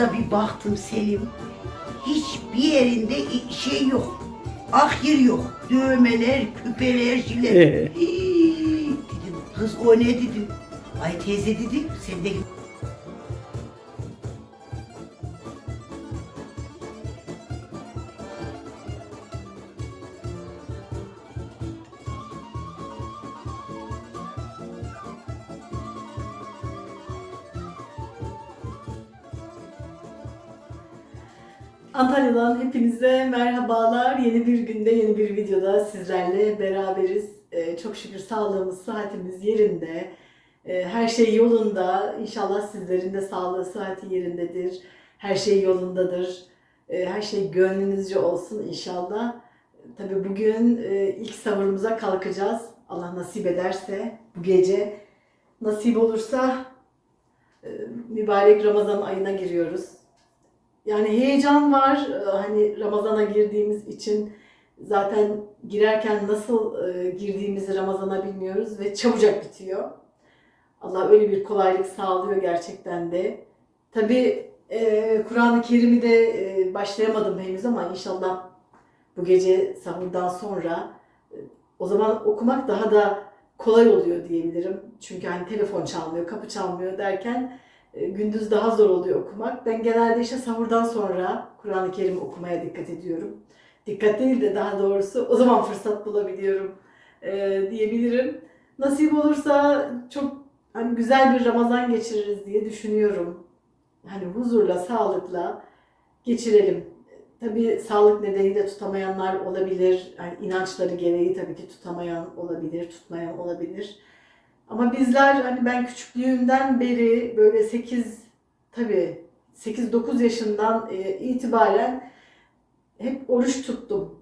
Kıza bir baktım Selim. Hiçbir yerinde şey yok. Ahir yok. Dövmeler, küpeler, şeyler. Ee? Dedim kız o ne dedim. Ay teyze dedim Antalya'dan hepinize merhabalar. Yeni bir günde, yeni bir videoda sizlerle beraberiz. Ee, çok şükür sağlığımız, sıhhatimiz yerinde. Ee, her şey yolunda. İnşallah sizlerin de sağlığı, sıhhati yerindedir. Her şey yolundadır. Ee, her şey gönlünüzce olsun inşallah. Tabii bugün e, ilk savurumuza kalkacağız. Allah nasip ederse bu gece. Nasip olursa e, mübarek Ramazan ayına giriyoruz. Yani heyecan var. Ee, Hani Ramazan'a girdiğimiz için zaten girerken nasıl e, girdiğimizi Ramazan'a bilmiyoruz ve çabucak bitiyor. Allah öyle bir kolaylık sağlıyor gerçekten de. Tabii e, Kur'an-ı Kerim'i de e, başlayamadım henüz ama inşallah bu gece sahurdan sonra e, o zaman okumak daha da kolay oluyor diyebilirim. Çünkü hani telefon çalmıyor, kapı çalmıyor derken e, gündüz daha zor oluyor okumak. Ben genelde işte sahurdan sonra Kur'an-ı Kerim okumaya dikkat ediyorum. Dikkat değil de daha doğrusu o zaman fırsat bulabiliyorum e, diyebilirim. Nasip olursa çok hani güzel bir Ramazan geçiririz diye düşünüyorum. Hani huzurla, sağlıkla geçirelim. Tabii sağlık nedeniyle tutamayanlar olabilir. Yani inançları gereği tabii ki tutamayan olabilir, tutmayan olabilir. Ama bizler hani ben küçüklüğümden beri böyle 8 tabii 8-9 yaşından e, itibaren hep oruç tuttum.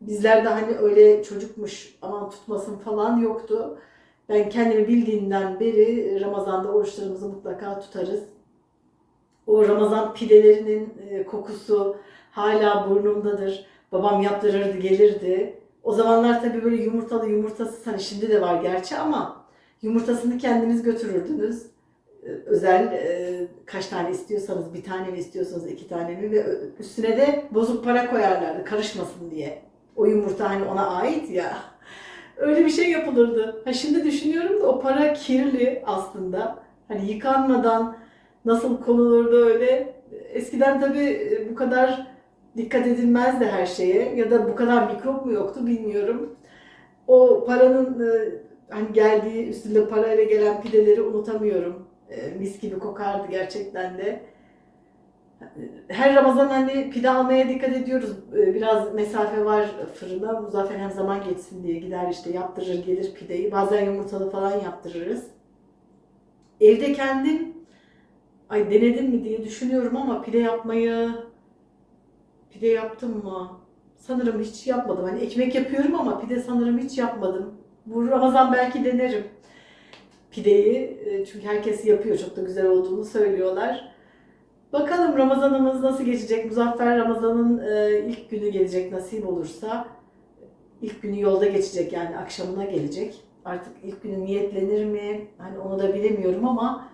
Bizlerde hani öyle çocukmuş aman tutmasın falan yoktu. Ben kendimi bildiğimden beri Ramazan'da oruçlarımızı mutlaka tutarız. O Ramazan pidelerinin e, kokusu hala burnumdadır. Babam yaptırırdı gelirdi. O zamanlar tabii böyle yumurtalı yumurtasız hani şimdi de var gerçi ama Yumurtasını kendiniz götürürdünüz. Ee, Özel e, kaç tane istiyorsanız, bir tane mi istiyorsanız, iki tane mi ve üstüne de bozuk para koyarlardı karışmasın diye. O yumurta hani ona ait ya. Öyle bir şey yapılırdı. Ha şimdi düşünüyorum da o para kirli aslında. Hani yıkanmadan nasıl konulurdu öyle. Eskiden tabii e, bu kadar dikkat edilmezdi her şeye ya da bu kadar mikrop mu yoktu bilmiyorum. O paranın e, hani geldiği üstünde parayla gelen pideleri unutamıyorum. E, mis gibi kokardı gerçekten de. Her Ramazan hani pide almaya dikkat ediyoruz. E, biraz mesafe var fırına. Muzaffer hem zaman geçsin diye gider işte yaptırır gelir pideyi. Bazen yumurtalı falan yaptırırız. Evde kendim ay denedim mi diye düşünüyorum ama pide yapmayı pide yaptım mı? Sanırım hiç yapmadım. Hani ekmek yapıyorum ama pide sanırım hiç yapmadım. Bu Ramazan belki denerim pideyi. E, Çünkü herkes yapıyor. Çok da güzel olduğunu söylüyorlar. Bakalım Ramazanımız nasıl geçecek? Muzaffer Ramazan'ın e, ilk günü gelecek nasip olursa. İlk günü yolda geçecek yani akşamına gelecek. Artık ilk günü niyetlenir mi? Hani onu da bilemiyorum ama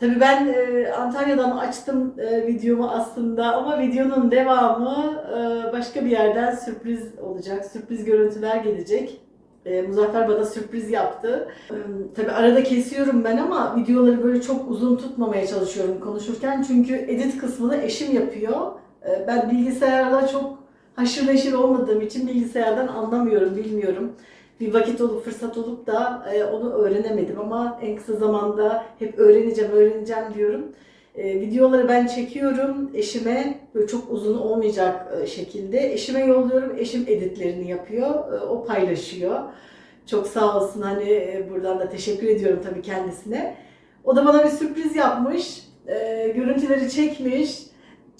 Tabii ben e, Antalya'dan açtım e, videomu aslında ama videonun devamı e, başka bir yerden sürpriz olacak. Sürpriz görüntüler gelecek. E, Muzaffer bana sürpriz yaptı. E, tabii arada kesiyorum ben ama videoları böyle çok uzun tutmamaya çalışıyorum konuşurken. Çünkü edit kısmını eşim yapıyor. E, ben bilgisayarla çok haşır neşir olmadığım için bilgisayardan anlamıyorum, bilmiyorum. Bir vakit olup fırsat olup da e, onu öğrenemedim ama en kısa zamanda hep öğreneceğim, öğreneceğim diyorum. E, videoları ben çekiyorum eşime böyle çok uzun olmayacak e, şekilde. Eşime yolluyorum, eşim editlerini yapıyor, e, o paylaşıyor. Çok sağ olsun hani e, buradan da teşekkür ediyorum tabii kendisine. O da bana bir sürpriz yapmış, e, görüntüleri çekmiş.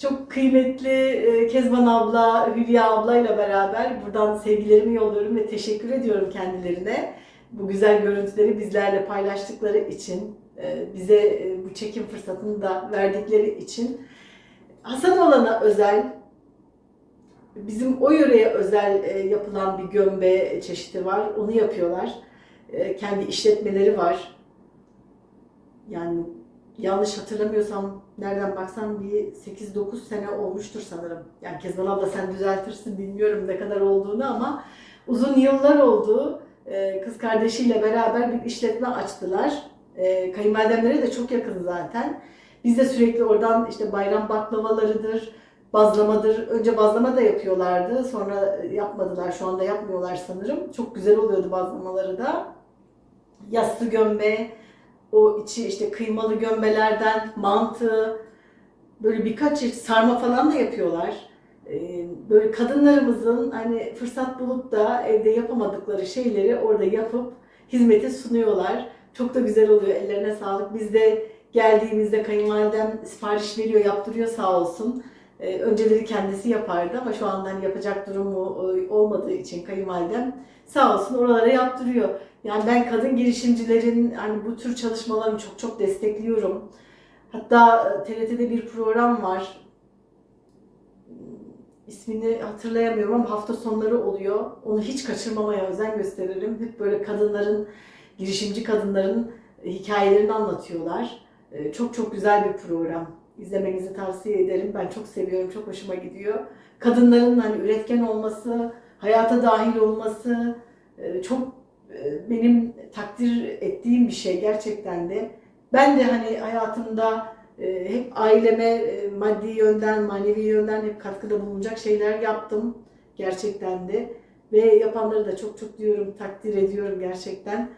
Çok kıymetli e, Kezban abla, Hülya ablayla beraber buradan sevgilerimi yolluyorum ve teşekkür ediyorum kendilerine. Bu güzel görüntüleri bizlerle paylaştıkları için, bize e, bu çekim fırsatını da verdikleri için. Hasan Olan'a özel, bizim o yöreye özel e, yapılan bir gömbe çeşidi var. Onu yapıyorlar. E, Kendi işletmeleri var. Yani yanlış hatırlamıyorsam nereden baksan bir 8-9 sene olmuştur sanırım. Yani Kezban abla sen düzeltirsin bilmiyorum ne kadar olduğunu ama uzun yıllar oldu. Ee, kız kardeşiyle beraber bir işletme açtılar. Ee, kayınvalidemlere de çok yakın zaten. Biz de sürekli oradan işte bayram baklavalarıdır, bazlamadır. Önce bazlama da yapıyorlardı. Sonra yapmadılar. Şu anda yapmıyorlar sanırım. Çok güzel oluyordu bazlamaları da. Yassı gömbe, o içi işte kıymalı gömbelerden mantı, böyle birkaç çeşit sarma falan da yapıyorlar. Ee, Böyle kadınlarımızın hani fırsat bulup da evde yapamadıkları şeyleri orada yapıp hizmete sunuyorlar. Çok da güzel oluyor. Ellerine sağlık. Biz de geldiğimizde kayınvalidem sipariş veriyor, yaptırıyor sağ olsun. Ee, önceleri kendisi yapardı ama şu anda hani yapacak durumu e, olmadığı için kayınvalidem sağ olsun oralara yaptırıyor. Yani ben kadın girişimcilerin hani bu tür çalışmalarını çok çok destekliyorum. Hatta e, TRT'de bir program var. İsmini hatırlayamıyorum ama hafta sonları oluyor. Onu hiç kaçırmamaya özen gösteririm. Hep böyle kadınların, girişimci kadınların e, hikayelerini anlatıyorlar. E, Çok çok güzel bir program. İzlemenizi tavsiye ederim. Ben çok seviyorum, çok hoşuma gidiyor. Kadınların hani üretken olması, hayata dahil olması e, çok benim takdir ettiğim bir şey gerçekten de. Ben de hani hayatımda hep aileme maddi yönden, manevi yönden hep katkıda bulunacak şeyler yaptım gerçekten de. Ve yapanları da çok çok diyorum, takdir ediyorum gerçekten.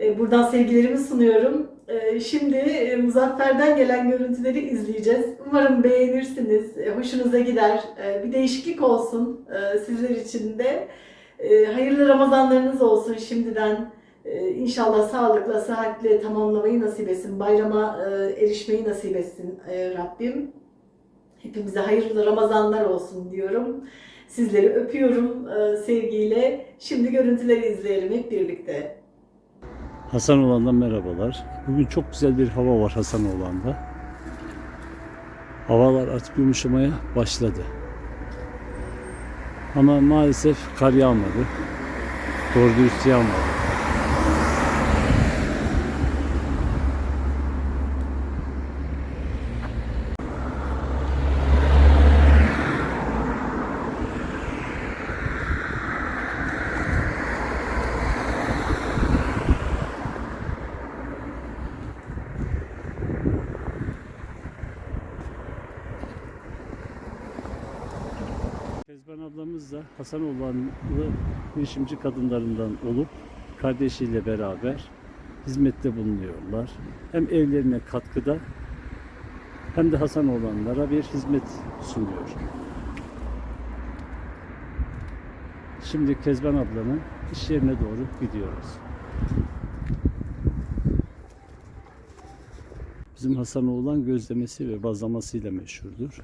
E, Buradan sevgilerimi sunuyorum. E, Şimdi e, Muzaffer'den gelen görüntüleri izleyeceğiz. Umarım beğenirsiniz, hoşunuza gider. Bir değişiklik olsun sizler için de. Hayırlı Ramazanlarınız olsun şimdiden. İnşallah sağlıkla, sıhhatle tamamlamayı nasip etsin. Bayrama erişmeyi nasip etsin Rabbim. Hepimize hayırlı Ramazanlar olsun diyorum. Sizleri öpüyorum sevgiyle. Şimdi görüntüleri izleyelim hep birlikte. Hasan Olan'dan merhabalar. Bugün çok güzel bir hava var Hasan Olan'da. Havalar artık yumuşamaya başladı. Ama maalesef kar yağmadı. Doğru dürüst yağmadı. Kezban Hasan Olanlı girişimci kadınlarından olup kardeşiyle beraber hizmette bulunuyorlar. Hem evlerine katkıda hem de Hasan olanlara bir hizmet sunuyor. Şimdi Kezban ablanın iş yerine doğru gidiyoruz. Bizim Hasan oğlan gözlemesi ve bazlamasıyla meşhurdur.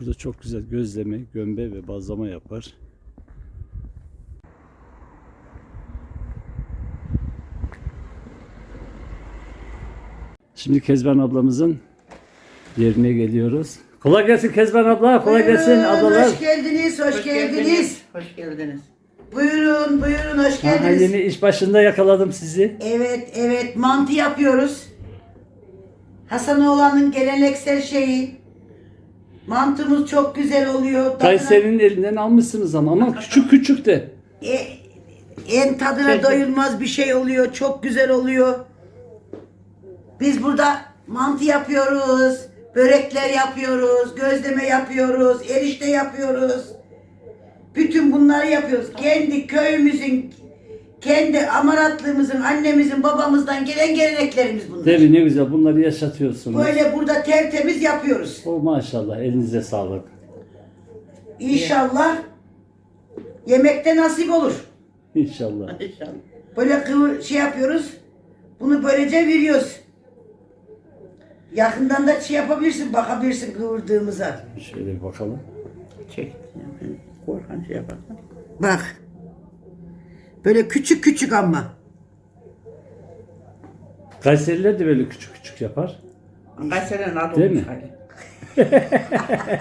Burada çok güzel gözleme, gömbe ve bazlama yapar. Şimdi Kezban ablamızın yerine geliyoruz. Kolay gelsin Kezban abla, kolay gelsin Buyurun, ablalar. Hoş geldiniz, hoş, geldiniz. Hoş geldiniz. Buyurun, buyurun, hoş Aha, geldiniz. yeni iş başında yakaladım sizi. Evet, evet, mantı yapıyoruz. Hasanoğlan'ın geleneksel şeyi. Mantımız çok güzel oluyor. Kayseri'nin elinden almışsınız ama ama küçük küçük de. E, en tadına doyulmaz bir şey oluyor. Çok güzel oluyor. Biz burada mantı yapıyoruz. Börekler yapıyoruz. Gözleme yapıyoruz. Erişte yapıyoruz. Bütün bunları yapıyoruz. Kendi köyümüzün, kendi amaratlığımızın, annemizin, babamızdan gelen geleneklerimiz bunlar. Mi ne güzel bunları yaşatıyorsunuz. Böyle burada tertemiz yapıyoruz. O maşallah elinize sağlık. İnşallah yemekte nasip olur. İnşallah. İnşallah. Böyle kıvır şey yapıyoruz. Bunu böylece veriyoruz. Yakından da şey yapabilirsin, bakabilirsin kıvırdığımıza. Şöyle bir bakalım. Çek. Yani Korkan şey yaparsan. Bak. Böyle küçük küçük ama. Kayseriler de böyle küçük küçük yapar. Kayseri'nin adı Değil olmuş mi? hali.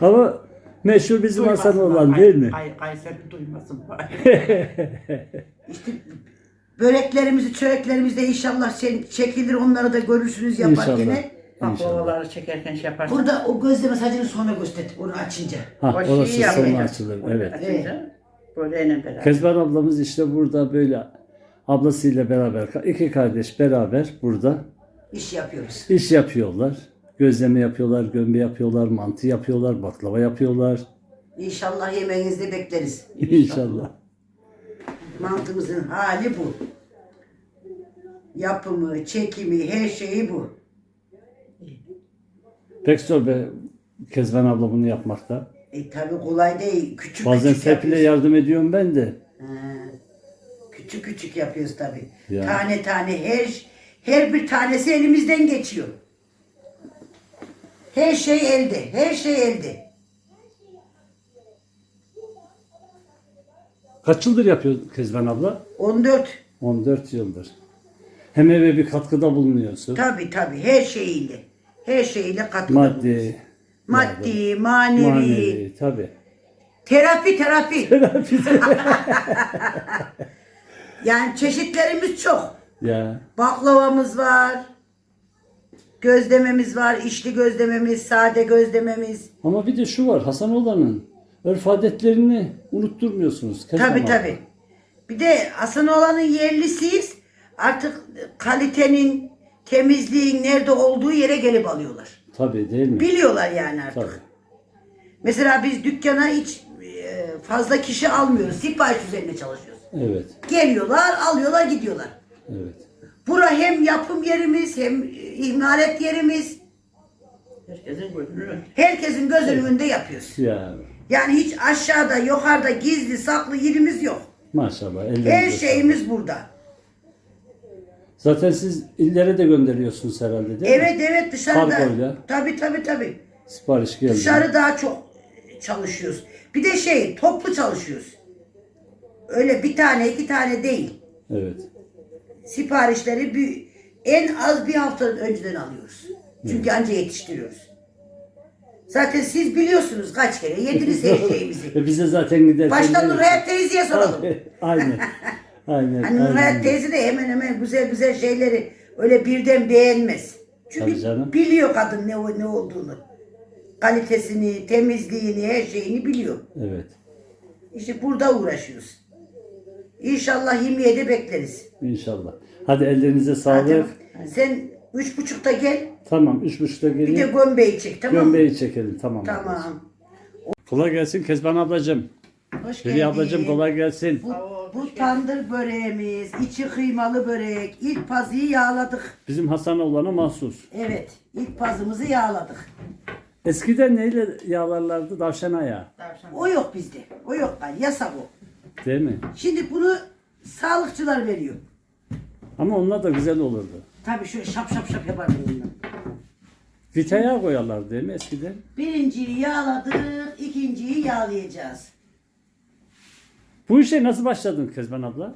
Ama meşhur bizim Hasan olan bak, değil mi? Hayır Kayseri duymasın. Böreklerimizi, çöreklerimizi de inşallah sen çekilir onları da görürsünüz yapar İnşallah. gene. Baklavaları çekerken şey yaparsın. Burada o gözleme sacını sonra göster onu açınca. Ha, O şeyi orası sonra açılır. Evet. Açınca Böyle beraber. Kezban ablamız işte burada böyle ablasıyla beraber, iki kardeş beraber burada İş yapıyoruz. iş yapıyorlar. Gözleme yapıyorlar, gömbe yapıyorlar, mantı yapıyorlar, baklava yapıyorlar. İnşallah yemeğinizde bekleriz. İnşallah. Mantımızın hali bu. Yapımı, çekimi, her şeyi bu. Pek zor be Kezban abla bunu yapmakta. E tabi kolay değil. Küçük Bazen küçük Serpil'e yapıyoruz. yardım ediyorum ben de. Ha, Küçük küçük yapıyoruz tabi. Ya. Tane tane her her bir tanesi elimizden geçiyor. Her şey elde. Her şey elde. Kaç yıldır yapıyor Kezban abla? 14 14 yıldır. Hem eve bir katkıda bulunuyorsun. tabi tabi her şeyiyle. Her şeyiyle katkıda bulunuyoruz. Maddi, Maddi, manevi, manevi tabii. terapi terapi. yani çeşitlerimiz çok. Ya Baklavamız var. Gözlememiz var. içli gözlememiz, sade gözlememiz. ama bir de şu var Hasanoğlan'ın örf adetlerini unutturmuyorsunuz. Tabi tabi. Bir de Hasanoğlan'ın yerlisiyiz. Artık kalitenin, temizliğin nerede olduğu yere gelip alıyorlar. Tabii değil mi? Biliyorlar yani artık. Tabii. Mesela biz dükkana hiç e, fazla kişi almıyoruz. Sipariş üzerine çalışıyoruz. Evet. Geliyorlar, alıyorlar, gidiyorlar. Evet. Bura hem yapım yerimiz, hem e, imalat yerimiz. Herkesin gözünü önünde. Herkesin gözünün önünde yapıyoruz. Ya Yani hiç aşağıda, yukarıda gizli, saklı yerimiz yok. maşallah. Her şeyimiz burada. Zaten siz illere de gönderiyorsunuz herhalde değil mi? Evet evet dışarıda. Kargoyla. Tabii tabii tabii. Sipariş geldi. Dışarı daha çok çalışıyoruz. Bir de şey toplu çalışıyoruz. Öyle bir tane iki tane değil. Evet. Siparişleri bir, en az bir haftadan önceden alıyoruz. Çünkü anca yetiştiriyoruz. Zaten siz biliyorsunuz kaç kere yediniz her şeyimizi. E bize zaten giderken... Baştan Nurhayat teyzeye soralım. Aynen. Aynen. Hani aynen. Nurhayat teyze de hemen hemen güzel güzel şeyleri öyle birden beğenmez. Çünkü Tabii canım. biliyor kadın ne o- ne olduğunu. Kalitesini, temizliğini, her şeyini biliyor. Evet. İşte burada uğraşıyoruz. İnşallah 27'de bekleriz. İnşallah. Hadi ellerinize Hadi, sağlık. sen üç buçukta gel. Tamam. Üç buçukta Bir de gelin. gömbeyi çek tamam mı? Gömbeyi çekelim. Tamam. Tamam. Kolay gelsin Kezban ablacığım. Hoş Hülya geldin. ablacığım kolay gelsin. Bu, bu tandır böreğimiz, içi kıymalı börek. İlk pazıyı yağladık. Bizim Hasanoğlan'a mahsus. Evet, ilk pazımızı yağladık. Eskiden neyle yağlarlardı? Tavşan ayağı. O yok bizde. O yok galiba. Yasak o. Değil mi? Şimdi bunu sağlıkçılar veriyor. Ama onlar da güzel olurdu. Tabii şöyle şap şap şap yapardım bundan. Vita yağı koyarlar değil mi eskiden? Birinciyi yağladık, ikinciyi yağlayacağız. Bu işe nasıl başladın Kezban abla?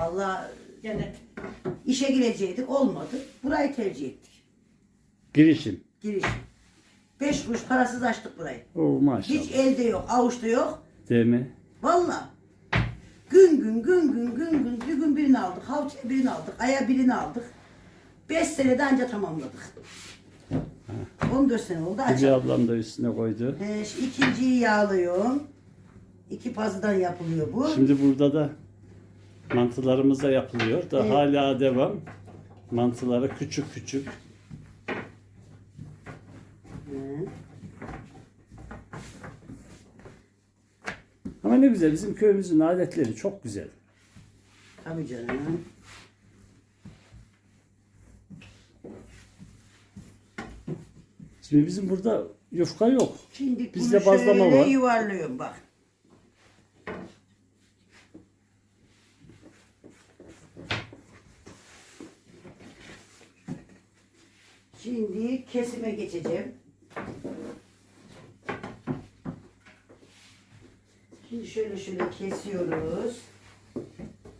Vallahi yani işe girecektik olmadı. Burayı tercih ettik. Girişim. Giriş. Beş kuruş parasız açtık burayı. Oo maşallah. Hiç elde yok, avuçta yok. Değil mi? Vallahi. Gün gün gün gün gün gün bir gün birini aldık, haftaya birini aldık, aya birini aldık. Beş senede anca tamamladık. 14 sene oldu Hülya açalım. ablam da üstüne koydu. Ee, şu ikinciyi yağlıyorum. İki pazıdan yapılıyor bu. Şimdi burada da mantılarımız da yapılıyor. Da Evet. hala devam. Mantıları küçük küçük. Hı. Ama ne güzel bizim köyümüzün adetleri çok güzel. Tabii canım. Şimdi bizim burada yufka yok. Şimdi Bizde bunu bazlama şöyle var. yuvarlıyorum bak. Şimdi kesime geçeceğim. Şimdi şöyle şöyle kesiyoruz.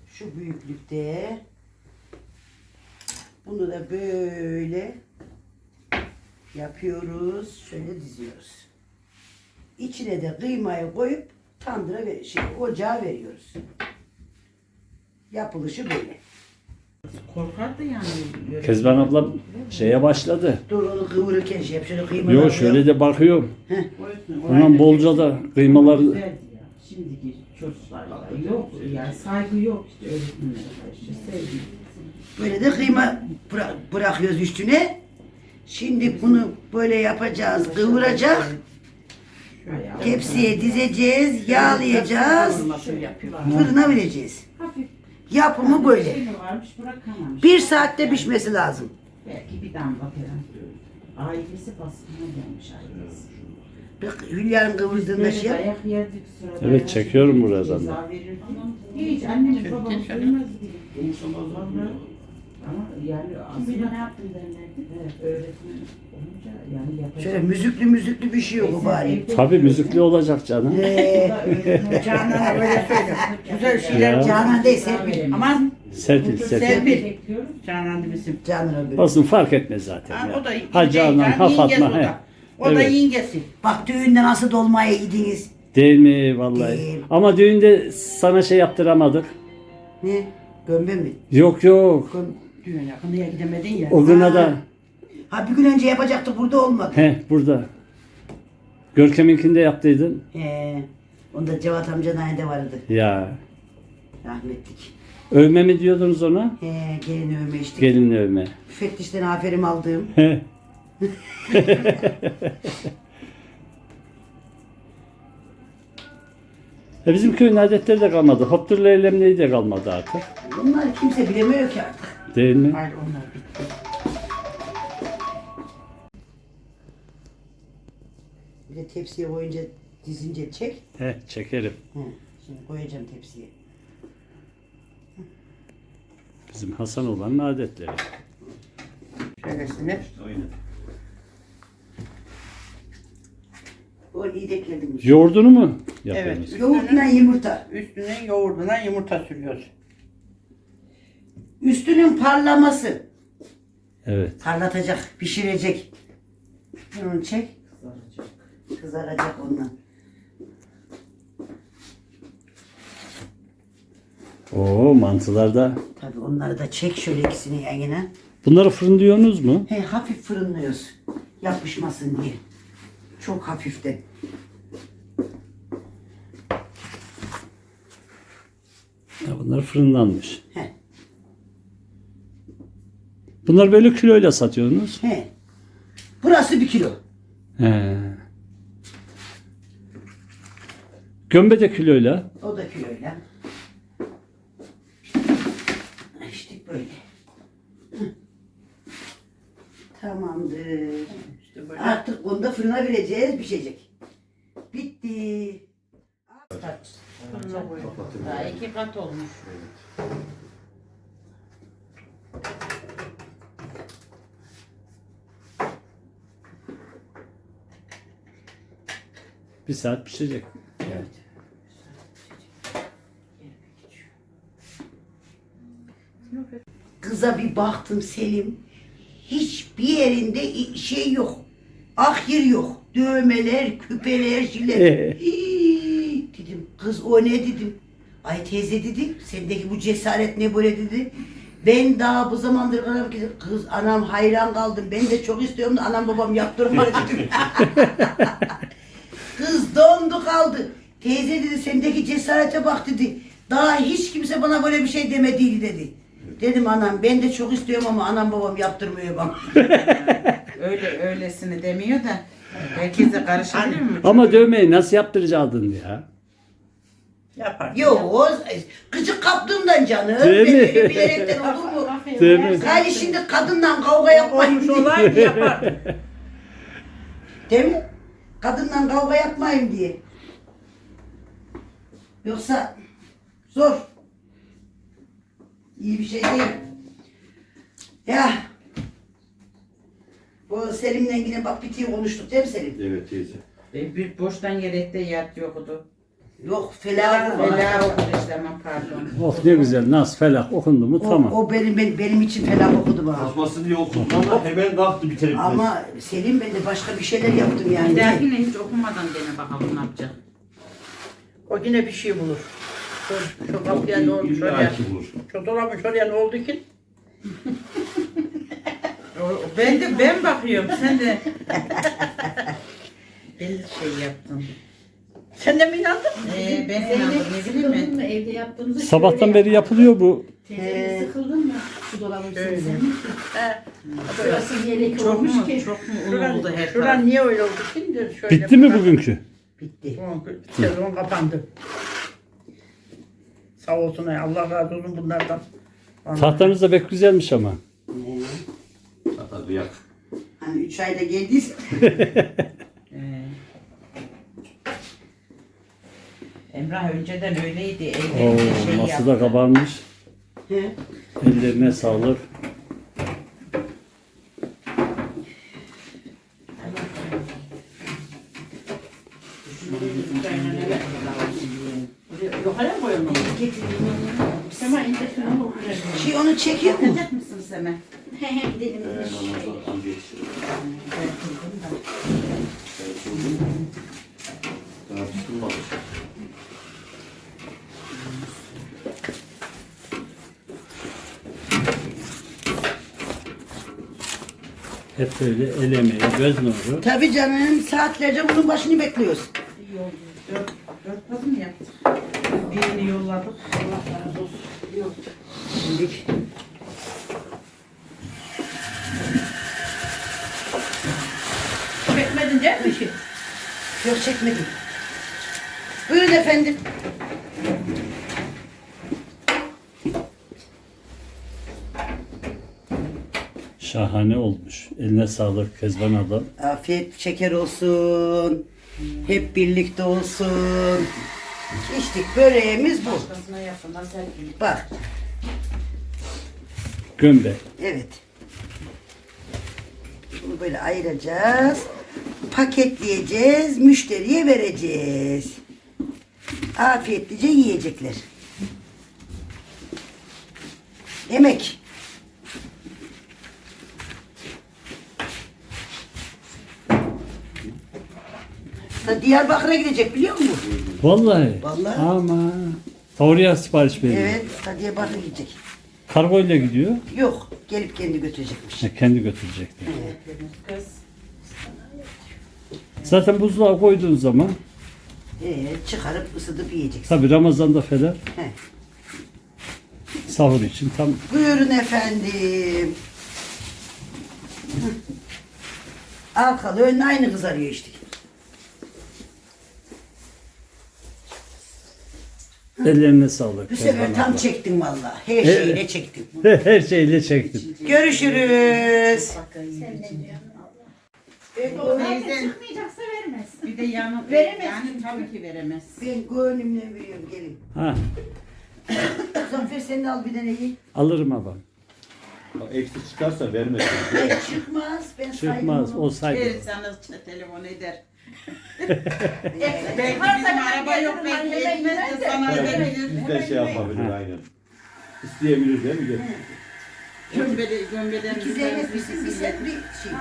Şu büyüklükte. Bunu da böyle yapıyoruz. Şöyle diziyoruz. İçine de kıymayı koyup tandıra ve şey ocağa veriyoruz. Yapılışı böyle. Korkardı yani. Kezban ablam şeye başladı. Dur onu kıvırırken şey yap. Şöyle kıymalar Yo koy. şöyle de bakıyorum. Oysun, Ondan orayı bolca da kıymaları Güzeldi ya. Şimdiki çocuklarla yok yani saygı yok işte öğretmenlere karşı sevgi. Böyle de kıyma bıra- bırakıyoruz üstüne. Şimdi bunu böyle yapacağız. Kıvıracak. Şöyle yap. Tepsiye dizeceğiz. Yağlayacağız. Kavurmasını yapıyorlar. Fırına vereceğiz. Yapımı böyle. şey mi varmış bırakamamış. Bir saatte pişmesi lazım. Belki bir damla falan. Ailesi baskına gelmiş ailesi. Bak Hülya'nın kıvırdığında şey yap. Evet, çekiyorum buradan da. Hiç annemiz babamız duymaz diye. Sonra ama yani aslında ne yaptın derlerdi. Evet, öğretmen olunca yani yapacak. Şöyle müzüklü müzüklü bir şey yok bari. tabi müzikli olacak canım. Ee, Canan'a böyle söyle. Güzel şeyler. Ya. Canan değil Serpil. Ama Serpil serpil. Serpil. Canan bizim. Canan öbürü. Olsun fark etmez zaten Ha, ya. o da Ha Canan, ha Fatma. o He. da. O da Evet. yengesi. Bak düğünde nasıl dolmaya gidiniz? Değil mi vallahi? Değil. Ama düğünde sana şey yaptıramadık. Ne? Gömbe mi? Yok yok. Göm- Düğün yakınıya gidemedin ya. O güne da Ha bir gün önce yapacaktık burada olmadı. he burada. Görkem'inkinde yaptıydın. He. Onda Cevat amcanın evde vardı. Ya. Rahmetlik. Övme mi diyordunuz ona? He, gelin övme işte. Gelin övme. Müfettişten aferin aldığım. He. e bizim köyün adetleri de kalmadı. Hopturla eylemliği de kalmadı artık. Bunları kimse bilemiyor ki artık. Değil mi? Hayır onlar bitti. Bir de tepsiye koyunca dizince çek. He, çekerim. He. Şimdi koyacağım tepsiye. Bizim Hasan olanın adetleri. Şöylesine. O iyi de gelmiş. Yoğurdunu mu yapıyorsunuz? Evet. Yoğurtla yumurta. Üstüne yoğurduna yumurta sürüyoruz. Üstünün parlaması. Evet. Parlatacak, pişirecek. Onu çek. Kızaracak ondan. Oo mantılar da. Tabii onları da çek şöyle ikisini yan yana. Bunları fırınlıyorsunuz mu? He, hafif fırınlıyoruz. Yapışmasın diye. Çok hafiften. Ya bunlar fırınlanmış. He. Bunlar böyle kiloyla satıyorsunuz. He. Burası bir kilo. He. Gömbe de kiloyla. O da kiloyla. İşte böyle. Hı. Tamamdır. İşte böyle. Artık onu da fırına vereceğiz, pişecek. Bitti. Daha iki kat olmuş. Bir saat pişecek. Evet. Kıza bir baktım Selim. Hiçbir yerinde şey yok. Ahir yok. Dövmeler, küpeler, jilet. Ee? Hii, dedim kız o ne dedim. Ay teyze dedi sendeki bu cesaret ne böyle dedi. Ben daha bu zamandır kadar ki kız anam hayran kaldım. Ben de çok istiyorum da anam babam yaptırmadı dedim. Kız dondu kaldı. Teyze dedi sendeki cesarete bak dedi. Daha hiç kimse bana böyle bir şey demediydi dedi. Dedim anam ben de çok istiyorum ama anam babam yaptırmıyor bana. Öyle öylesini demiyor da herkese karışabilir mi? Ama dövmeyi nasıl yaptıracaktın ya? Yapar. Yok o gıcık kaptığımdan canım. Değil mi? öyle bilerekten olur mu? Değil mi? Gayri şimdi kadınla kavga yapmayın Olmuş olaydı yapar. Değil mi? Kadınla kavga yapmayın diye. Yoksa zor. İyi bir şey değil. Ya. Bu Selim'le yine bak bitiyor konuştuk değil mi Selim? Evet teyze. E, Bir boştan yelekte yat yoktu. Yok felah. Bela okudu işte aman pardon. Oh ne güzel. Nas felak okundu mu O, tamam. o benim, benim, benim için felah okudu bana. Kasması diye okudum ama hemen kalktı bitirebiliriz. Ama Selim ben de başka bir şeyler yaptım Bir yani. dahakine hiç okumadan dene bakalım ne yapacak. O yine bir şey bulur. Şu, şu kapıya ne olmuş oraya. bulur. Şu dolabın şuraya ne oldu ki? O- Ben de ben bakıyorum sen de. El şey yaptın. Sen de mi inandın? Ee, ben inandım ne bileyim Sıkıldın ben. mı? Evde yaptığımızı Sabahtan beri yapılıyor bu. Teyze sıkıldın mı? Şu dolabın Şöyle. sözünü. Şurası yelek Çok olmuş mu, ki. çok mu un oldu her Şuran taraf? niye öyle oldu şimdi? Şöyle Bitti mi bugünkü? Bitti. Sezon kapandı. Sağ olsun ya, Allah razı olsun bunlardan. Vallahi. Tahtanız da pek güzelmiş ama. Tabii yak. Hani üç ayda geldiyse. Emrah önceden öyleydi. Oo, Evlerinde şey nasıl da yaptı. kabarmış. He. Ellerine sağlık. Yukarı mı koyalım? Sema ince şunu okuyacağım. Şey onu çekiyor mu? Bakacak mısın Seme? He he gidelim. Daha tutulmamış. Hep böyle el emeği, göz nuru. Tabii canım saatlerce bunun başını bekliyoruz. Dört, dört mı yaptık? Birini yolladık. Allah razı olsun. Yok. Şimdi Çekmedin değil mi yok çekmedim. Buyurun efendim. Şahane olmuş. Eline sağlık Kezban abla. Afiyet şeker olsun. Hep birlikte olsun. İçtik böreğimiz bu. Başkasına yapılmaz her gün. Bak Gömbe. evet. Bunu böyle ayıracağız. Paketleyeceğiz. Müşteriye vereceğiz. Afiyetlice yiyecekler. Yemek. Da Diyarbakır'a gidecek biliyor musun? Vallahi. Vallahi. Ama. Oraya sipariş veriyor. Evet, da Diyarbakır'a gidecek. Kargo ile gidiyor. Yok, gelip kendi götürecekmiş. Ha, kendi götürecekti. Kız. Zaten buzluğa koyduğun zaman Ee, çıkarıp ısıtıp yiyeceksin. tabi Ramazan'da falan He. sahur için tam Buyurun efendim. Hı. Arkalı önüne aynı kızarıyor işte. Ellerine sağlık. Bu sefer tam abla. çektim valla. Her şeyle çektim. Her şeyle çektim. Görüşürüz. Teyzen Çıkmayacaksa vermez. bir de yanı Veremez. yani tabii ki veremez. Ben gönlümle veriyorum gelin. Ha, Muzaffer sen de al bir taneyi. alırım abam. Eksi çıkarsa vermesin. E, çıkmaz. Ben Çıkmaz. onu. Olsaydı. Verirseniz ç- telefon eder. Belki bizim araba yok belki etmez de sana verebilir. Biz de şey yapabilir aynen. İsteyebilir değil mi? Gel. Gömbeli, gömbeden İki Zeynep bizim bir set bir şey.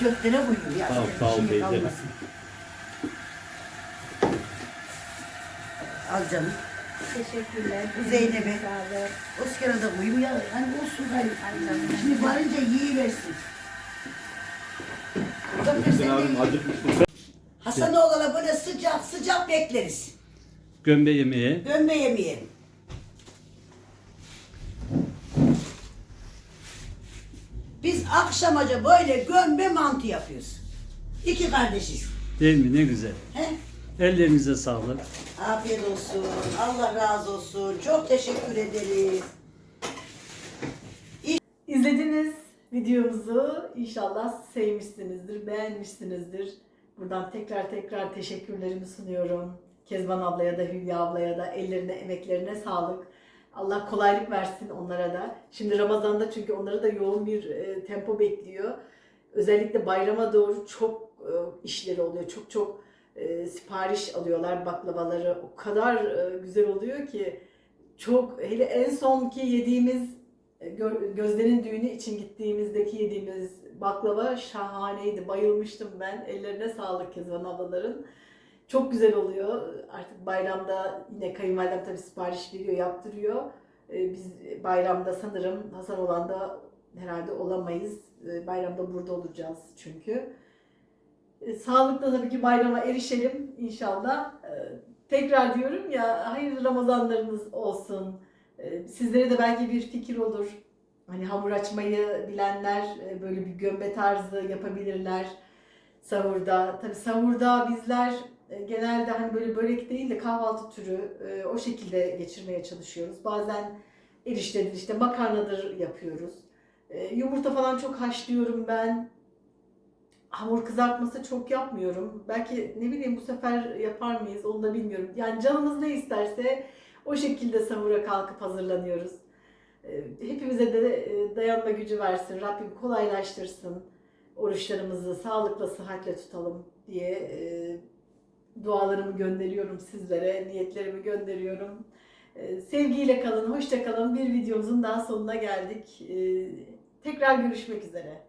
Göklere koyuyor ya. Sağ ol, sağ ol teyze. kalmasın. Al canım. Teşekkürler. Zeynep'e. Oscar'a da koyayım ya. Hani olsun hani. Şimdi varınca yiyiversin. De abim. Hasanoğlu'na böyle sıcak sıcak bekleriz. Gömbe yemeğe. Gömme yemeyelim. Biz akşamaca böyle gömbe mantı yapıyoruz. İki kardeşiz. Değil mi? Ne güzel. He? Ellerinize sağlık. Afiyet olsun. Allah razı olsun. Çok teşekkür ederiz. İzlediniz videomuzu. İnşallah sevmişsinizdir, beğenmişsinizdir. Buradan tekrar tekrar teşekkürlerimi sunuyorum. Kezban ablaya da Hülya ablaya da ellerine, emeklerine sağlık. Allah kolaylık versin onlara da. Şimdi Ramazan'da çünkü onları da yoğun bir e, tempo bekliyor. Özellikle bayrama doğru çok e, işleri oluyor. Çok çok e, sipariş alıyorlar baklavaları. O kadar e, güzel oluyor ki çok hele en sonki yediğimiz e, Gö- Gözde'nin düğünü için gittiğimizdeki yediğimiz baklava şahaneydi. Bayılmıştım ben. Ellerine sağlık Kezban ablaların. Çok güzel oluyor. Artık bayramda yine kayınvalidem tabii sipariş veriyor, yaptırıyor. Ee, Biz bayramda sanırım Hasan olan da herhalde olamayız. Ee, Bayramda burada olacağız çünkü. Ee, Sağlıkla tabii ki bayrama erişelim inşallah. Tekrar diyorum ya hayırlı Ramazanlarınız olsun. Ee, Sizlere de belki bir fikir olur. Hani hamur açmayı bilenler e, böyle bir gömbe tarzı yapabilirler sahurda. Tabii sahurda bizler e, genelde hani böyle börek değil de kahvaltı türü e, o şekilde geçirmeye çalışıyoruz. Bazen eriştedir işte makarnadır yapıyoruz. Yumurta falan çok haşlıyorum ben. Hamur kızartması çok yapmıyorum. Belki ne bileyim bu sefer yapar mıyız onu da bilmiyorum. Yani canımız ne isterse o şekilde sahura kalkıp hazırlanıyoruz. E, Hepimize de e, dayanma gücü versin. Rabbim kolaylaştırsın. Oruçlarımızı sağlıkla, sıhhatle tutalım diye e, dualarımı gönderiyorum sizlere. Niyetlerimi gönderiyorum. E, Sevgiyle kalın, hoşça kalın. Bir videomuzun daha sonuna geldik. Tekrar görüşmek üzere.